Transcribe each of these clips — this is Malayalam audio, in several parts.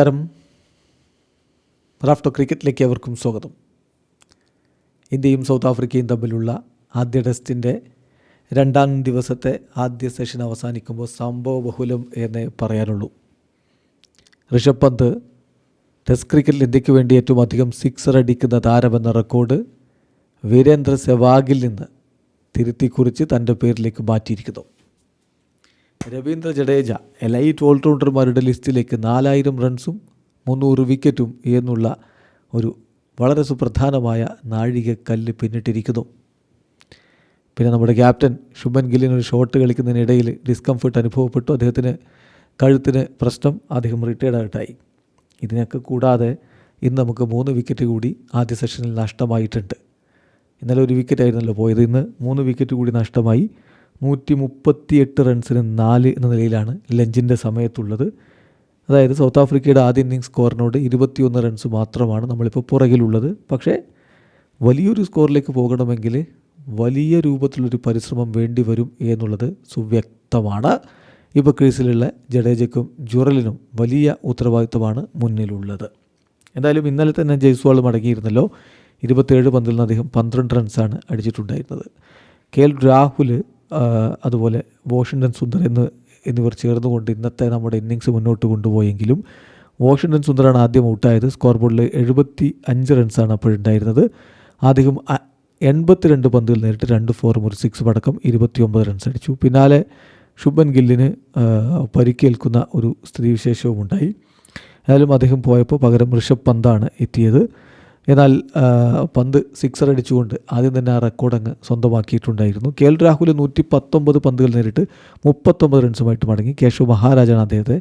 നമസ്കാരം. റാഫ്റ്റോ ക്രിക്കറ്റിലേക്ക് അവർക്കും സ്വാഗതം. ഇന്ത്യയും സൗത്ത് ആഫ്രിക്കയും തമ്മിലുള്ള ആദ്യ ടെസ്റ്റിന്റെ രണ്ടാം ദിവസത്തെ ആദ്യ സെഷൻ അവസാനിക്കുമ്പോൾ സംഭവ ബഹുലം എന്നേ പറയാനുള്ളൂ. ഋഷഭ് പന്ത് ടെസ്റ്റ് ക്രിക്കറ്റിൽ ഇന്ത്യയ്ക്ക് വേണ്ടി ഏറ്റവും അധികം സിക്സർ അടിക്കുന്ന താരമെന്ന റെക്കോർഡ് വീരേന്ദ്ര സെവാഗിൽ നിന്ന് തിരുത്തിക്കുറിച്ച് തന്റെ പേരിലേക്ക് മാറ്റിയിരിക്കുന്നു. രവീന്ദ്ര ജഡേജ എലൈറ്റ് ഓൾറൗണ്ടർമാരുടെ ലിസ്റ്റിലേക്ക് നാലായിരം റൺസും മുന്നൂറ് വിക്കറ്റും എന്നുള്ള ഒരു വളരെ സുപ്രധാനമായ നാഴികക്കല്ല് പിന്നിട്ടിരിക്കുന്നു. പിന്നെ നമ്മുടെ ക്യാപ്റ്റൻ ശുഭൻ ഗില്ലിന് ഒരു ഷോട്ട് കളിക്കുന്നതിനിടയിൽ ഡിസ്കംഫർട്ട് അനുഭവപ്പെട്ടു. അദ്ദേഹത്തിന് കഴുത്തിന് പ്രശ്നം അദ്ദേഹം റിട്ടയർഡ് ആയിട്ടായി. ഇതിനൊക്കെ കൂടാതെ ഇന്ന് നമുക്ക് മൂന്ന് വിക്കറ്റ് കൂടി ആദ്യ സെഷനിൽ നഷ്ടമായിട്ടുണ്ട്. ഇന്നലെ ഒരു വിക്കറ്റ് ആയിരുന്നല്ലോ പോയത്. ഇന്ന് മൂന്ന് വിക്കറ്റ് കൂടി നഷ്ടമായി. നൂറ്റി മുപ്പത്തിയെട്ട് റൺസിന് നാല് എന്ന നിലയിലാണ് ലഞ്ചിന്റെ സമയത്തുള്ളത്. അതായത് സൗത്ത് ആഫ്രിക്കയുടെ ആദ്യ ഇന്നിംഗ് സ്കോറിനോട് ഇരുപത്തിയൊന്ന് റൺസ് മാത്രമാണ് നമ്മളിപ്പോൾ പുറകിലുള്ളത്. പക്ഷേ വലിയൊരു സ്കോറിലേക്ക് പോകണമെങ്കിൽ വലിയ രൂപത്തിലൊരു പരിശ്രമം വേണ്ടി വരും എന്നുള്ളത് സുവ്യക്തമാണ്. ഇപ്പോൾ ക്രീസിലുള്ള ജഡേജയ്ക്കും ജുറലിനും വലിയ ഉത്തരവാദിത്വമാണ് മുന്നിലുള്ളത്. എന്തായാലും ഇന്നലെ തന്നെ ജയ്സ്വാൾ മടങ്ങിയിരുന്നല്ലോ ഇരുപത്തേഴ് പന്തിൽ നിന്ന് അദ്ദേഹം പന്ത്രണ്ട് റൺസാണ് അടിച്ചിട്ടുണ്ടായിരുന്നത്. കെ എൽ രാഹുൽ അതുപോലെ വാഷിങ്ടൺ സുന്ദർ എന്ന് എന്നിവർ ചേർന്നുകൊണ്ട് ഇന്നത്തെ നമ്മുടെ ഇന്നിങ്സ് മുന്നോട്ട് കൊണ്ടുപോയെങ്കിലും വാഷിങ്ടൺ സുന്ദറാണ് ആദ്യം ഔട്ടായത്. സ്കോർ ബോർഡിൽ എഴുപത്തി അഞ്ച് റൺസാണ് അപ്പോഴുണ്ടായിരുന്നത്. അദ്ദേഹം എൺപത്തിരണ്ട് പന്തുകൾ നേരിട്ട് രണ്ട് ഫോറും ഒരു സിക്സ് അടക്കം ഇരുപത്തിയൊമ്പത് റൺസ് അടിച്ചു. പിന്നാലെ ശുഭൻ ഗില്ലിന് പരിക്കേൽക്കുന്ന ഒരു സ്ഥിതിവിശേഷവും ഉണ്ടായി എന്നാലും അദ്ദേഹം പോയപ്പോൾ പകരം ഋഷഭ് പന്താണ് എത്തിയത്. എന്നാൽ പന്ത് സിക്സർ അടിച്ചുകൊണ്ട് ആദ്യം തന്നെ ആ റെക്കോർഡ് അങ്ങ് സ്വന്തമാക്കിയിട്ടുണ്ടായിരുന്നു. കെ എൽ രാഹുൽ നൂറ്റി പത്തൊമ്പത് പന്തുകൾ നേരിട്ട് മുപ്പത്തൊമ്പത് റൺസുമായിട്ട് മടങ്ങി. കേശവ് മഹാരാജാണ് അദ്ദേഹത്തെ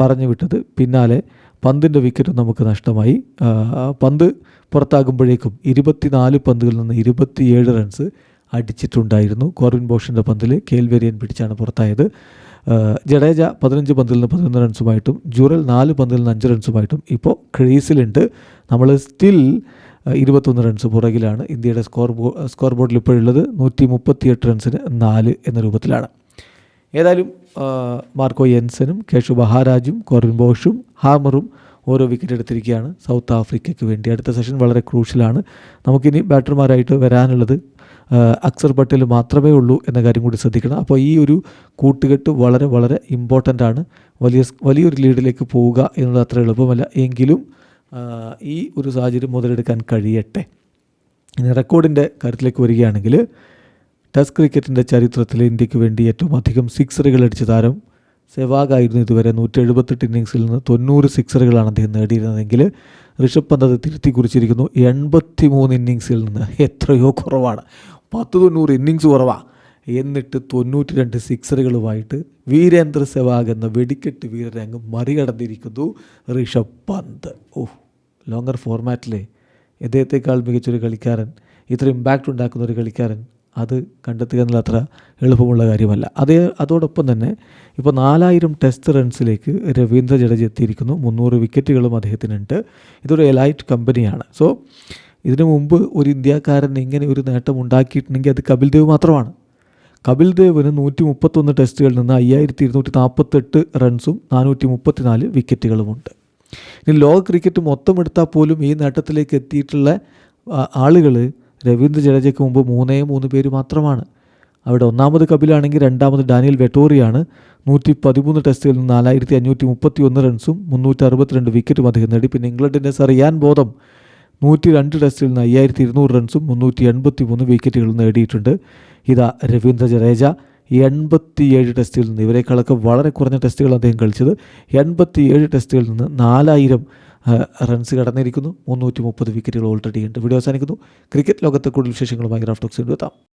പറഞ്ഞു വിട്ടത്. പിന്നാലെ പന്തിന്റെ വിക്കറ്റും നമുക്ക് നഷ്ടമായി. പന്ത് പുറത്താകുമ്പോഴേക്കും ഇരുപത്തിനാല് പന്തുകളിൽ നിന്ന് ഇരുപത്തിയേഴ് റൺസ് അടിച്ചിട്ടുണ്ടായിരുന്നു. കോർവിൻ ബോഷിന്റെ പന്തിൽ കേൽവേരിയൻ പിടിച്ചാണ് പുറത്തായത്. ജഡേജ പതിനഞ്ച് പന്തിൽ നിന്ന് പതിനൊന്ന് റൺസുമായിട്ടും ജുറൽ നാല് പന്തിൽ നിന്ന് അഞ്ച് റൺസുമായിട്ടും ഇപ്പോൾ ക്രീസിലുണ്ട്. നമ്മൾ സ്റ്റിൽ ഇരുപത്തൊന്ന് റൺസ് പുറകിലാണ് ഇന്ത്യയുടെ സ്കോർ ബോ സ്കോർ ബോർഡിൽ ഇപ്പോഴുള്ളത് നൂറ്റി മുപ്പത്തിയെട്ട് റൺസിന് നാല് എന്ന രൂപത്തിലാണ്. ഏതായാലും മാർക്കോ യെൻസനും കേശു മഹാരാജും കോർവിൻ ബോഷും ഹാമറും ഓരോ വിക്കറ്റ് എടുത്തിരിക്കുകയാണ്. സൗത്ത് ആഫ്രിക്കയ്ക്ക് വേണ്ടി. അടുത്ത സെഷൻ വളരെ ക്രൂഷ്യലാണ് നമുക്കിനി ബാറ്റർമാരായിട്ട് വരാനുള്ളത് അക്സർ പട്ടേൽ മാത്രമേ ഉള്ളൂ എന്ന കാര്യം കൂടി ശ്രദ്ധിക്കണം. അപ്പോൾ ഈ ഒരു കൂട്ടുകെട്ട് വളരെ വളരെ ഇമ്പോർട്ടന്റ് ആണ്. വലിയ വലിയൊരു ലീഡിലേക്ക് പോവുക എന്നുള്ളത് അത്ര എളുപ്പമല്ല. എങ്കിലും ഈ ഒരു സാഹചര്യം മുതലെടുക്കാൻ കഴിയട്ടെ. ഇനി റെക്കോർഡിന്റെ കാര്യത്തിലേക്ക് വരികയാണെങ്കിൽ ടെസ്റ്റ് ക്രിക്കറ്റിന്റെ ചരിത്രത്തിൽ ഇന്ത്യയ്ക്ക് വേണ്ടി ഏറ്റവും അധികം സിക്സറുകൾ അടിച്ച താരം സെവാഗായിരുന്നു ഇതുവരെ. നൂറ്റി എഴുപത്തെട്ട് ഇന്നിങ്സിൽ നിന്ന് തൊണ്ണൂറ് സിക്സറുകളാണ് അദ്ദേഹം നേടിയിരുന്നതെങ്കിൽ ഋഷഭ് പന്ത് അത് തിരുത്തി കുറിച്ചിരിക്കുന്നു. എൺപത്തി മൂന്ന് ഇന്നിങ്സിൽ നിന്ന് എത്രയോ കുറവാണ്. പത്ത് തൊണ്ണൂറ് ഇന്നിങ്സ് കുറവാണ് എന്നിട്ട് തൊണ്ണൂറ്റി രണ്ട് സിക്സറുകളുമായിട്ട് വീരേന്ദ്ര സെവാഗ് എന്ന വെടിക്കെട്ട് വീരരെ അങ്ങ് മറികടന്നിരിക്കുന്നു ഋഷഭ് പന്ത്. ഓഹ് ലോങ്ങർ ഫോർമാറ്റിലെ ഇദ്ദേഹത്തെക്കാൾ മികച്ചൊരു കളിക്കാരൻ ഇത്ര ഇമ്പാക്റ്റ് ഉണ്ടാക്കുന്ന ഒരു കളിക്കാരൻ അത് കണ്ടെത്തുക എന്നുള്ള അത്ര എളുപ്പമുള്ള കാര്യമല്ല. അതേ അതോടൊപ്പം തന്നെ ഇപ്പോൾ നാലായിരം ടെസ്റ്റ് റൺസിലേക്ക് രവീന്ദ്ര ജഡേജ എത്തിയിരിക്കുന്നു. മുന്നൂറ് വിക്കറ്റുകളും അദ്ദേഹത്തിനുണ്ട്. ഇതൊരു എലൈറ്റ് കമ്പനിയാണ് സോ ഇതിനു മുമ്പ് ഒരു ഇന്ത്യക്കാരൻ ഇങ്ങനെ ഒരു നേട്ടം ഉണ്ടാക്കിയിട്ടുണ്ടെങ്കിൽ അത് കപിൽ ദേവ് മാത്രമാണ്. കപിൽ ദേവിന് നൂറ്റി മുപ്പത്തൊന്ന് ടെസ്റ്റുകളിൽ നിന്ന് അയ്യായിരത്തി ഇരുന്നൂറ്റി നാൽപ്പത്തെട്ട് റൺസും നാനൂറ്റി മുപ്പത്തിനാല് വിക്കറ്റുകളുമുണ്ട് ഇനി ലോക ക്രിക്കറ്റ് മൊത്തം എടുത്താൽ പോലും ഈ നേട്ടത്തിലേക്ക് എത്തിയിട്ടുള്ള ആളുകൾ രവീന്ദ്ര ജഡേജയ്ക്ക് മുമ്പ് മൂന്നേ മൂന്ന് പേര് മാത്രമാണ്. അവിടെ ഒന്നാമത് കപിലാണെങ്കിൽ രണ്ടാമത് ഡാനിയൽ വെട്ടോറിയാണ്. നൂറ്റി പതിമൂന്ന് ടെസ്റ്റുകളിൽ നിന്ന് നാലായിരത്തി അഞ്ഞൂറ്റി മുപ്പത്തി ഒന്ന് റൺസും മുന്നൂറ്റി അറുപത്തിരണ്ട് വിക്കറ്റും അദ്ദേഹം നേടി. പിന്നെ ഇംഗ്ലണ്ടിന്റെ സറിയാൻ ബോധം നൂറ്റി രണ്ട് ടെസ്റ്റിൽ നിന്ന് അയ്യായിരത്തി ഇരുന്നൂറ് റൺസും മുന്നൂറ്റി എൺപത്തി മൂന്ന് വിക്കറ്റുകളും നേടിയിട്ടുണ്ട്. ഇതാ രവീന്ദ്ര ജഡേജ. എൺപത്തിയേഴ് ടെസ്റ്റിൽ നിന്ന് ഇവരെക്കാളൊക്കെ വളരെ കുറഞ്ഞ ടെസ്റ്റുകൾ അദ്ദേഹം കളിച്ചത്. എൺപത്തിയേഴ് ടെസ്റ്റുകളിൽ നിന്ന് നാലായിരം റൺസ് കടന്നിരിക്കുന്നു. മുന്നൂറ്റി മുപ്പത് വിക്കറ്റുകൾ ഓൾറെഡി ഉണ്ട്. വീഡിയോ അവസാനിക്കുന്നു. ക്രിക്കറ്റ് ലോകത്തെ കൂടുതൽ വിശേഷങ്ങളുമായി ഗ്രാഫ്റ്റോക്സ് എത്താം.